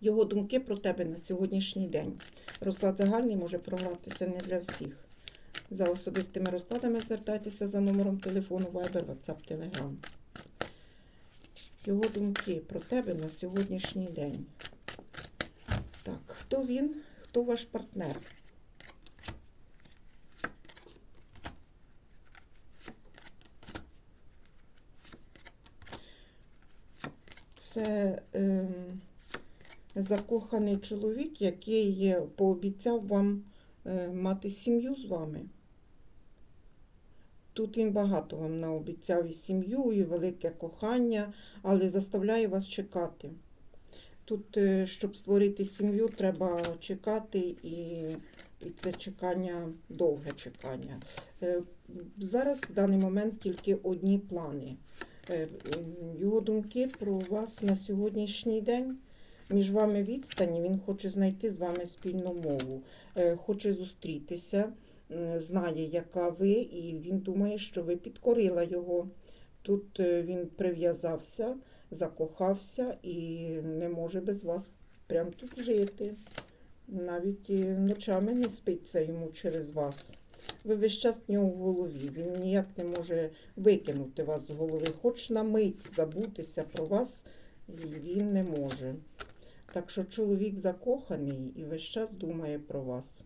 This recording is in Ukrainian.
Його думки про тебе на сьогоднішній день. Розклад загальний може програтися не для всіх. За особистими розкладами звертайтеся за номером телефону Viber, WhatsApp, Telegram. Його думки про тебе на сьогоднішній день. Так, хто він? Хто ваш партнер? Це ем, закоханий чоловік, який пообіцяв вам е, мати сім'ю з вами. Тут він багато вам наобіцяв і сім'ю, і велике кохання, але заставляє вас чекати. Тут, е, щоб створити сім'ю, треба чекати, і, і це чекання, довге чекання. Е, Зараз в даний момент тільки одні плани. Його думки про вас на сьогоднішній день. Між вами відстані, він хоче знайти з вами спільну мову, е, хоче зустрітися, знає, яка ви, і він думає, що ви підкорила його. Тут е, він прив'язався, закохався і не може без вас прямо тут жити. Навіть е, ночами не спиться йому через вас. Ви весь час в нього в голові. Він ніяк не може викинути вас з голови, хоч на мить забутися про вас, він не може. Так що чоловік закоханий і весь час думає про вас.